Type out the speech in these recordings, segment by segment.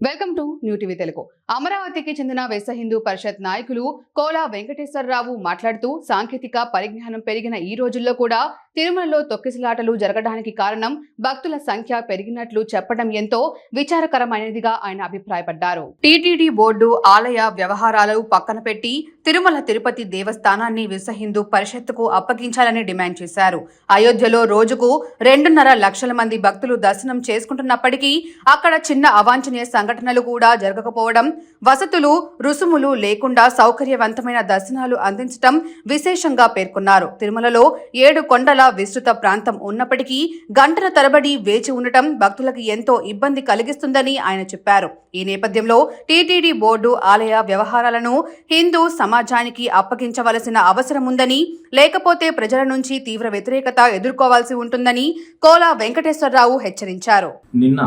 Welcome to new TV Telugu. అమరావతికి చెందిన వెస్స హిందూ పరిషత్ నాయకులు కోలా వెంకటేశ్వరరావు మాట్లాడుతూ సాంకేతిక పరిజ్ఞానం పెరిగిన ఈ రోజుల్లో కూడా తిరుమలలో తొక్కిసలాటలు జరగడానికి కారణం భక్తుల సంఖ్య పెరిగినట్లు చెప్పడం ఎంతో విచారకరమైనదిగా ఆయన అభిప్రాయపడ్డారు. టీటీడీ బోర్డు ఆలయ వ్యవహారాలు పక్కన పెట్టి తిరుమల తిరుపతి దేవస్థానాన్ని విశ్వ హిందూ పరిషత్తుకు అప్పగించాలని డిమాండ్ చేశారు. అయోధ్యలో రోజుకు రెండున్నర లక్షల మంది భక్తులు దర్శనం చేసుకుంటున్నప్పటికీ అక్కడ చిన్న అవాంఛనీయ సంఘటనలు కూడా జరగకపోవడం వసతులు రుసుములు లేకుండా సౌకర్యవంతమైన దర్శనాలు అందించడం విశేషంగా పేర్కొన్నారు. తిరుమలలో ఏడు కొండల విస్తృత ప్రాంతం ఉన్నప్పటికీ గంటల తరబడి వేచి ఉండటం భక్తులకు ఎంతో ఇబ్బంది కలిగిస్తుందని ఆయన చెప్పారు. ఈ నేపథ్యంలో టీటీడీ బోర్డు ఆలయ వ్యవహారాలను హిందూ సమాజానికి అప్పగించవలసిన అవసరం ఉందని లేకపోతే ప్రజల నుంచి తీవ్ర వ్యతిరేకత ఎదుర్కోవాల్సి ఉంటుందని కోలా వెంకటేశ్వరరావు హెచ్చరించారు. నిన్న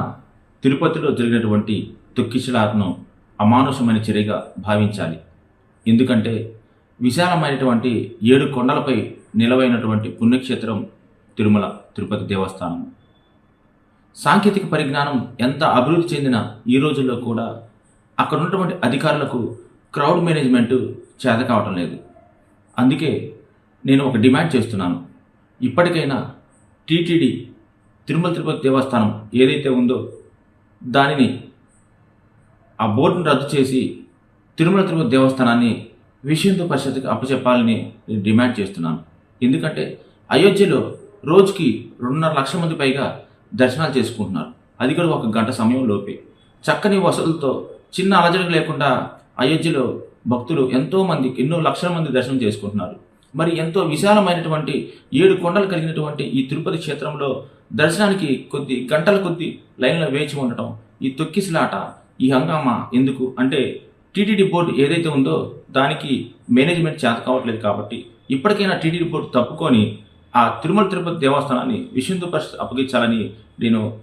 తిరుపతిలో జరిగినటువంటి తొక్కిసలాటను అమానుషమైన చర్యగా భావించాలి. ఎందుకంటే విశాలమైనటువంటి ఏడు కొండలపై నిలవైనటువంటి పుణ్యక్షేత్రం తిరుమల తిరుపతి దేవస్థానం. సాంకేతిక పరిజ్ఞానం ఎంత అభివృద్ధి చెందిన ఈ రోజుల్లో కూడా అక్కడ ఉన్నటువంటి అధికారులకు క్రౌడ్ మేనేజ్మెంట్ చేత కావటం లేదు. అందుకే నేను ఒక డిమాండ్ చేస్తున్నాను. ఇప్పటికైనా టీటీడీ తిరుమల తిరుపతి దేవస్థానం ఏదైతే ఉందో దానిని ఆ బోర్డును రద్దు చేసి తిరుమల తిరుపతి దేవస్థానాన్ని విషయంతో పరిషత్కి అప్పచెప్పాలని నేను డిమాండ్ చేస్తున్నాను. ఎందుకంటే అయోధ్యలో రోజుకి రెండున్నర లక్షల మంది పైగా దర్శనాలు చేసుకుంటున్నారు. అది కూడా ఒక గంట సమయం లోపే. చక్కని వసతులతో చిన్న అలజడి లేకుండా అయోధ్యలో భక్తులు ఎంతో మంది ఎన్నో లక్షల మంది దర్శనం చేసుకుంటున్నారు. మరి ఎంతో విశాలమైనటువంటి ఏడు కొండలు కలిగినటువంటి ఈ తిరుపతి క్షేత్రంలో దర్శనానికి కొద్ది గంటల కొద్ది లైన్లో వేచి ఉండటం ఈ తొక్కిసలాట ఈ హంగామా ఎందుకు అంటే టీటీడీ బోర్డు ఏదైతే ఉందో దానికి మేనేజ్మెంట్ చేత కావట్లేదు కాబట్టి ఇప్పటికైనా టీటీడీ బోర్డు తప్పుకొని ఆ తిరుమల తిరుపతి దేవస్థానాన్ని విశ్వ పరిస్థితి అప్పగించాలని నేను